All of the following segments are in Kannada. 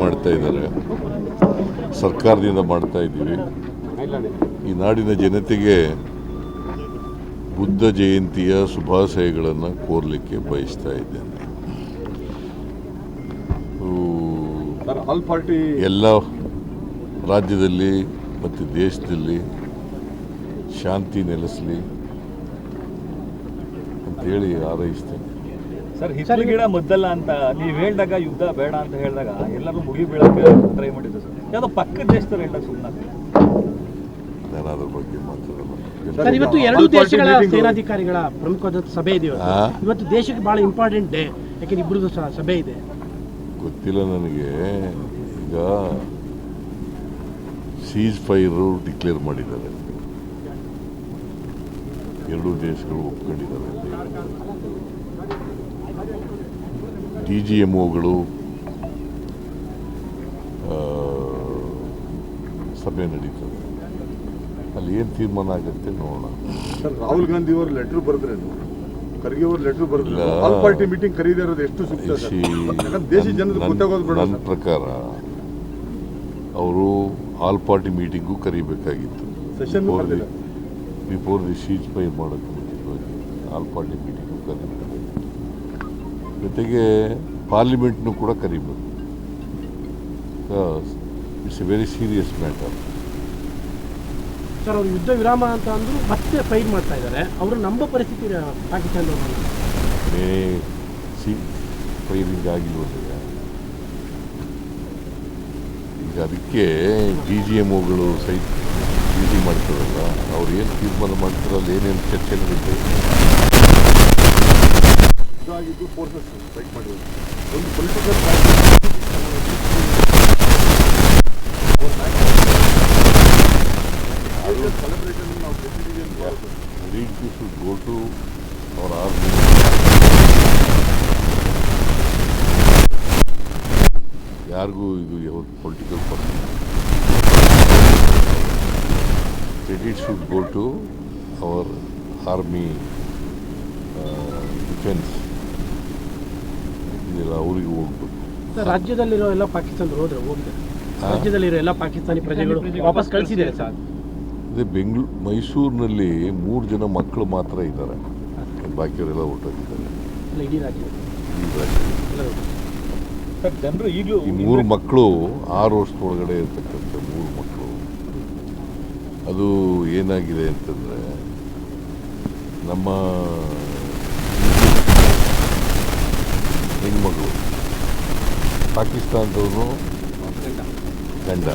ಮಾಡ್ತಾ ಇದ್ದಾರೆ. ಸರ್ಕಾರದಿಂದ ಮಾಡ್ತಾ ಇದ್ದೀವಿ. ಈ ನಾಡಿನ ಜನತೆಗೆ ಬುದ್ಧ ಜಯಂತಿಯ ಶುಭಾಶಯಗಳನ್ನು ಕೋರಲಿಕ್ಕೆ ಬಯಸ್ತಾ ಇದ್ದೇನೆ. ಎಲ್ಲ ರಾಜ್ಯದಲ್ಲಿ ಮತ್ತು ದೇಶದಲ್ಲಿ ಶಾಂತಿ ನೆಲೆಸಲಿ ಅಂತೇಳಿ ಹಾರೈಸ್ತೇನೆ. ಸರ್ ಹಿತ್ತಲ ಗಿಡ ಮುದ್ದಲ್ಲ ಅಂತ ನೀವು ಹೇಳಿದಾಗ ಯುದ್ಧ ಬೇಡ ಅಂತ ಹೇಳಿದಾಗ ಎಲ್ಲರೂ ಮುಗಿ ಬೀಳಕ್ಕೆ ಟ್ರೈ ಮಾಡಿದ್ರು ಸರ್. ಯಾವುದೋ ಪಕ್ಕದ ದೇಶದವ್ರು ಹೇಳಿದಾಗ ಸುಮ್ಮನೆ ನಾನು ಬಗ್ಗೆ ಇವತ್ತು ಎರಡು ದೇಶಗಳ ಸೇನಾಧಿಕಾರಿಗಳ ಪ್ರಮುಖವಾದ ಸಭೆ ಇದೆ ಇವತ್ತು ದೇಶಕ್ಕೆ ಬಹಳ ಇಂಪಾರ್ಟೆಂಟ್ ಡೇ ಯಾಕೆಂದ್ರೆ ಇಬ್ಬರದು ಸಭೆ ಇದೆ. ಗೊತ್ತಿಲ್ಲ ನನಗೆ. ಈಗ ಸೀಸ್ ಫೈರ್ ಡಿಕ್ಲೇರ್ ಮಾಡಿದ್ದಾರೆ. ಎರಡೂ ದೇಶಗಳು ಒಪ್ಕೊಂಡಿದ್ದಾರೆ. ಡಿ ಜಿ ಎಂ ಒಗಳು ಸಭೆ ನಡೀತದೆ. ಅಲ್ಲಿ ಏನು ತೀರ್ಮಾನ ಆಗುತ್ತೆ ನೋಡೋಣ. ಸರ್ ರಾಹುಲ್ ಗಾಂಧಿ ಅವರು ಲೆಟರ್ ಬರೆದ್ರೇನು? ಖರ್ಗೆ ಅವರು ಲೆಟರ್ ಬರೆದ್ರು ಆಲ್ ಪಾರ್ಟಿ ಮೀಟಿಂಗ್ ಕರೀದೇ ಇರೋದು ಎಷ್ಟು ಸೂಕ್ತ ದೇಶ ಜನರಿಗೆ ಗೊತ್ತಾಗೋದು ಬೇಡ ನನ್ನ ಪ್ರಕಾರ ಅವರು ಆಲ್ ಪಾರ್ಟಿ ಮೀಟಿಂಗು ಕರಿಬೇಕಾಗಿತ್ತು. ಸೆಷನ್ ಬಿಫೋರ್ ದಿ ಶೀಟ್ ಪೈ ಮಾಡೋಕ್ಕೆ ಆಲ್ ಪಾರ್ಟಿ ಮೀಟಿಂಗು ಕರಿಬೇಕಾಗಿತ್ತು. ಜೊತೆಗೆ ಪಾರ್ಲಿಮೆಂಟ್ನು ಕೂಡ ಕರಿಬೇಕು. It's a very serious matter sir ಅವರು ಯುದ್ಧ ವಿರಾಮ ಅಂತ ಅಂದರು ಮತ್ತೆ ಫೈಟ್ ಮಾಡ್ತಾ ಇದ್ದಾರೆ. ಅವರು ನಂಬ ಪರಿಸ್ಥಿತಿ ಇದೆ ಪಾಕಿಸ್ತಾನದವ್ರನ್ನ ಮೇ ಸಿ ಫೈರಿಂಗ್ ಆಗಿಲ್ವಲ್ಲ ಈಗ ಅದಕ್ಕೆ ಡಿ ಜಿ ಎಂ ಒಗಳು ಸಹಿತ ಮೀಟಿಂಗ್ ಮಾಡ್ತಾರಲ್ಲ ಅವ್ರು ಏನು ತೀರ್ಮಾನ ಮಾಡ್ತಾರಲ್ಲ ಏನೇನು ಚರ್ಚೆ ನಡೀತದೆ ಇದಾಗಿದ್ದು ಫೋರ್ಸಸ್ ಸ್ಟ್ರೈಕ್ ಮಾಡಿದ್ರು ಒಂದು ಪೊಲಿಟಿಕಲ್ ಸೆಲೆಬ್ರೇಷನ್ ನಾವು to our ಯಾರಿಗೂ ಇದು ಯಾವತ್ತು political person credit should go to our army defence ಇದೆಲ್ಲ ಅವರಿಗೆ ಹೋಗ್ಬೇಕು. ರಾಜ್ಯದಲ್ಲಿರೋ ಎಲ್ಲ ಪಾಕಿಸ್ತಾನದವ್ರು ಹೋದ್ರೆ ಹೋಗಿದ್ದಾರೆ ರಾಜ್ಯದಲ್ಲಿರೋ ಎಲ್ಲ ಪಾಕಿಸ್ತಾನಿ ಪ್ರಜೆಗಳು ವಾಪಸ್ ಕಳಿಸಿದ್ದಾರೆ ಸರ್. ಅದೇ ಬೆಂಗಳೂರು ಮೈಸೂರಿನಲ್ಲಿ ಮೂರು ಜನ ಮಕ್ಕಳು ಮಾತ್ರ ಇದ್ದಾರೆ. ಬಾಕಿಯವರೆಲ್ಲ ಹೊರಟೋಗಿದ್ದಾರೆ. ಇಡೀ ಜನರು ಈಗಲೂ ಈ ಮೂರು ಮಕ್ಕಳು ಆರು ವರ್ಷದೊಳಗಡೆ ಇರ್ತಕ್ಕಂಥ ಮೂರು ಮಕ್ಕಳು. ಅದು ಏನಾಗಿದೆ ಅಂತಂದರೆ ನಮ್ಮ ಹೆಣ್ಮಗಳು. ಪಾಕಿಸ್ತಾನದವರು ಗಂಡ.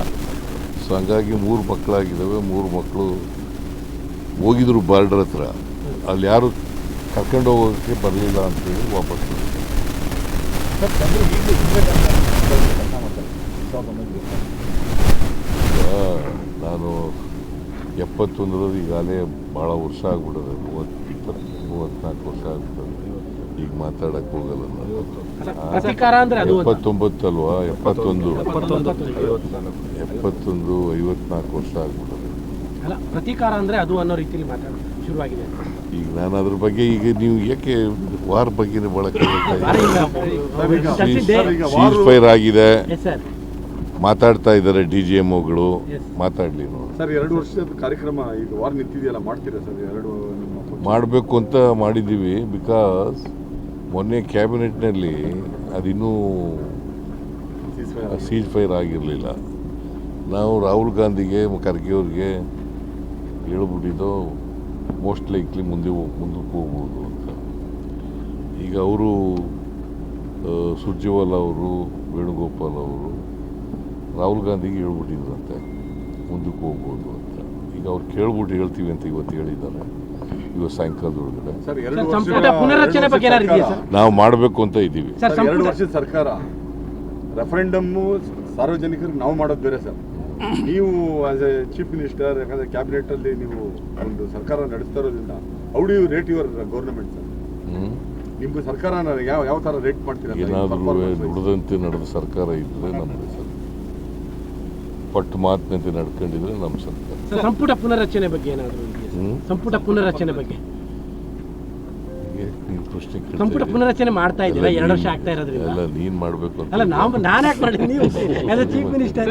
ಸೊ ಹಂಗಾಗಿ ಮೂರು ಮಕ್ಕಳಾಗಿದ್ದಾವೆ, ಮೂರು ಮಕ್ಕಳು ಹೋಗಿದ್ರು ಬಾರ್ಡರ್ ಹತ್ರ. ಅಲ್ಲಿ ಯಾರು ಕರ್ಕೊಂಡು ಹೋಗೋಕ್ಕೆ ಬರಲಿಲ್ಲ ಅಂತೇಳಿ ವಾಪಸ್ ನಾನು ಎಪ್ಪತ್ತೊಂದರಲ್ಲಿ ಈಗಾಗಲೇ ಭಾಳ ವರ್ಷ ಆಗ್ಬಿಡೋದು ಮೂವತ್ತು, ಇಪ್ಪತ್ತು, ಮೂವತ್ತ್ನಾಲ್ಕು ವರ್ಷ ಆಗ್ಬಿಡೋದು ಈಗ ಮಾತಾಡಕ್ ಹೋಗಲ್ಲ ನಾನು. ಆ, ಅಂದ್ರೆ ಅದು ಅಂತ. ಎಪ್ಪತ್ತೊಂಬತ್ತು ಅಲ್ವಾ? ಎಪ್ಪತ್ತೊಂದು. ಎಪ್ಪತ್ತೊಂದು. ಐವತ್ನಾಲ್ಕು ವರ್ಷ ಆಗ್ಬಿಡೋದು ಅಲ್ಲ ಪ್ರತೀಕಾರ ಅಂದ್ರೆ ಅದು ಅನ್ನೋ ರೀತಿಯಲ್ಲಿ ಮಾತಾಡ ಶುರುವಾಗಿದೆ. ಈಗ ನಾನು ಅದ್ರ ಬಗ್ಗೆ ಈಗ ನೀವು ಯಾಕೆ ವಾರ್ ಬಗ್ಗೆ ಭಾಳ ವಾರು- ಫೈರ್ ಆಗಿದೆ. ಎಸ್ ಸರ್ ಮಾತಾಡ್ತಾ ಇದ್ದಾರೆ ಡಿ ಜಿ ಎಂ ಒಗಳು. ಮಾತಾಡಲಿ ನೋಡಿ. ಸರ್ ಎರಡು ವರ್ಷದ ಕಾರ್ಯಕ್ರಮ ಈಗ ವಾರ ನಿಂತಿದೆಯಲ್ಲ ಮಾಡ್ತೀರಾ ಸರ್ ಎರಡು ಮಾಡಬೇಕು ಅಂತ ಮಾಡಿದ್ದೀವಿ ಬಿಕಾಸ್ ಮೊನ್ನೆ ಕ್ಯಾಬಿನೆಟ್ನಲ್ಲಿ ಅದಿನ್ನೂ. ಸೀಜ್ ಫೈರ್ ಆಗಿರಲಿಲ್ಲ. ನಾವು ರಾಹುಲ್ ಗಾಂಧಿಗೆ ಖರ್ಗೆಯವ್ರಿಗೆ ಹೇಳ್ಬಿಟ್ಟಿದ್ದು ಮೋಸ್ಟ್ ಲೈಕ್ಲಿ ಮುಂದೆ ಹೋಗ್- ಮುಂದಕ್ಕೆ ಹೋಗ್ಬೋದು ಅಂತ. ಈಗ ಅವರು ಸುರ್ಜೇವಾಲ ಅವರು ವೇಣುಗೋಪಾಲ್ ಅವರು ರಾಹುಲ್ ಗಾಂಧಿಗೆ ಹೇಳ್ಬಿಟ್ಟಿದ್ರಂತೆ ಮುಂದಕ್ಕೆ ಹೋಗ್ಬೋದು ಅಂತ. ಈಗ ಅವ್ರು ಕೇಳ್ಬಿಟ್ಟು ಹೇಳ್ತೀವಿ ಅಂತ ಇವತ್ತು ಹೇಳಿದ್ದಾರೆ. ಇವತ್ತು ಸಾಯಂಕಾಲದೊಳಗಡೆ ಸರ್ ಎರಡು ವರ್ಷದ ಸಂಪುಟ ಬಗ್ಗೆ ಏನಾದ್ರು ಇದೆಯಾ ಸರ್ಕಾರ- ಸರ್? ನಾವು ಮಾಡಬೇಕು ಅಂತ ಇದ್ದೀವಿ. ಎರಡು ವರ್ಷದ ಸರ್ಕಾರ. ರೆಫರೆಂಡಮ್ಮು ಸಾರ್ವಜನಿಕರಿಗೆ ನಾವು ಮಾಡೋದು ಬೇರೆ ಸರ್. ನೀವು ಆಸ್ ಎ ಚೀಫ್ ಮಿನಿಸ್ಟರ್ ಯಾಕಂದ್ರೆ ಕ್ಯಾಬಿನೆಟ್ ಅಲ್ಲಿ ನೀವು ಒಂದು ಸರ್ಕಾರ ನಡೆಸ್ತಾ ಇರೋದ್ರಿಂದ how do do you rate your government sir ನಿಮ್ಗೆ ಸರ್ಕಾರ ಯಾವ ಯಾವ ತರ ರೇಟ್ ಮಾಡ್ತೀರಾ ಏನಾದರೂ performance ನಡೆದ ಸರ್ಕಾರ ಇದ್ದರೆ ನಮ್ಮದೇ ಸರ್. ಪಟ್ಟು ಮಾತಿನಂತೆ ನಡ್ಕೊಂಡಿದ್ರೆ ನಮ್ಮ ಸರ್ಕಾರ. ಸರ್ ಸಂಪುಟ ಪುನರಚನೆ ಬಗ್ಗೆ ಏನಾದರೂ? ಹ್ಮ್? ಸಂಪುಟ ಪುನರಚನೆ ಬಗ್ಗೆ. ನೀನು ಪ್ರಶ್ನೆ ಕೇಳ್ತಾ ಸಂಪುಟ ಇದೀಯ? ಪುನರಚನೆ ಮಾಡ್ತಾ ಇದ್ದೀರಾ? ಎರಡು ವರ್ಷ ಆಗ್ತಾ ಇರೋದ್ರಿಂದ. ನೀನ್ ನೀನು ಮಾಡಬೇಕು ಅಂತ ಅಲ್ಲ ನಾವು ನಾನು ಯಾಕೆ ಮಾಡಿ ನೀವು ಆಸ್ ಚೀಫ್ ಮಿನಿಸ್ಟರ್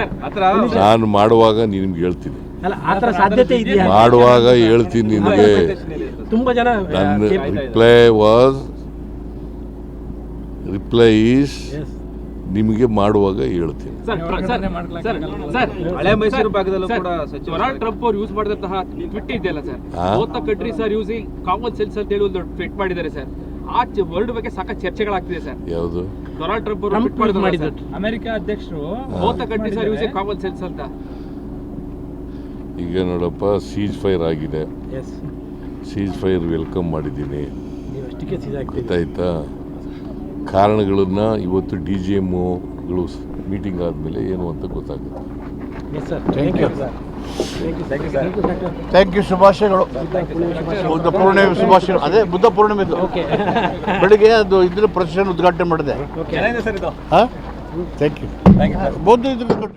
ನಾನು ಮಾಡುವಾಗ ನಿಮ್ಗೆ ಹೇಳ್ತೀನಿ. ಅಲ್ಲ ಆ ಥರ ಸಾಧ್ಯತೆ ಇದೆಯಾ? ಮಾಡುವಾಗ ಹೇಳ್ತೀನಿ ನಿಮಗೆ ತುಂಬಾ ಜನ ನನ್ನ ರಿಪ್ಲೈ ವಾಸ್ ರಿಪ್ಲೈ ಈಸ್. ನಿಮಗೆ ಮಾಡುವಾಗ ಹೇಳ್ತೀನಿ. ಹಳೆ ಮೈಸೂರು ಭಾಗದಲ್ಲೂ ಕೂಡ ಡೊನಾಲ್ಡ್ ಟ್ರಂಪ್ ಅವ್ರು ಯೂಸ್ ಮಾಡಿದಂತಹ ಟ್ವಿಟ್ ಇದೆಯಲ್ಲ sir? Both sir are using common sense ಅಂತ ಹೇಳಿ ಒಂದು ಟ್ವಿಟ್ ಮಾಡಿದ್ದಾರೆ ಸರ್. ಆ ವರ್ಡ್ ಬಗ್ಗೆ ಸಾಕಷ್ಟು ಚರ್ಚೆಗಳಾಗ್ತಿದೆ ಸರ್. ಯಾವುದು? ಡೊನಾಲ್ಡ್ ಟ್ರಂಪ್ ಅವರು ಟ್ವಿಟ್ ಮಾಡಿದ್ರು ಅಮೆರಿಕ ಅಧ್ಯಕ್ಷರು both countries sir using common sense ಅಂತ. ಈಗ ನೋಡಪ್ಪ ಸೀಜ್ ಫೈರ್ ಆಗಿದೆ. ಸೀಜ್ ಫೈರ್ ವೆಲ್ಕಮ್ ಮಾಡಿದ್ದೀನಿ. ನೀವು ಅಷ್ಟಕ್ಕೆ ಸಿದಾಗ್ತೀವಿ ಗೊತ್ತಾಯ್ತಾ? ಕಾರಣಗಳನ್ನ ಇವತ್ತು ಡಿ ಜಿ ಎಮ್ಗಳು ಮೀಟಿಂಗ್ ಆದಮೇಲೆ ಏನು ಅಂತ ಗೊತ್ತಾಗುತ್ತೆ. Yes sir thank you sir thank you thank you doctor thank you ಶುಭಾಶಯಗಳು. ಬುದ್ಧ ಪೂರ್ಣಿಮೆ ಶುಭಾಶಯಗಳು. ಅದೇ ಬುದ್ಧ ಪೂರ್ಣಿಮೆದು. ಓಕೆ ಬೆಳಿಗ್ಗೆ ಅದು ಇದ್ರ ಪ್ರದರ್ಶನ ಉದ್ಘಾಟನೆ ಮಾಡಿದೆ. ಓಕೆ ಸರ್ ಇದು ಹಾಂ ಥ್ಯಾಂಕ್ ಯು ಬೌದ್ಧ ಇದ್ರ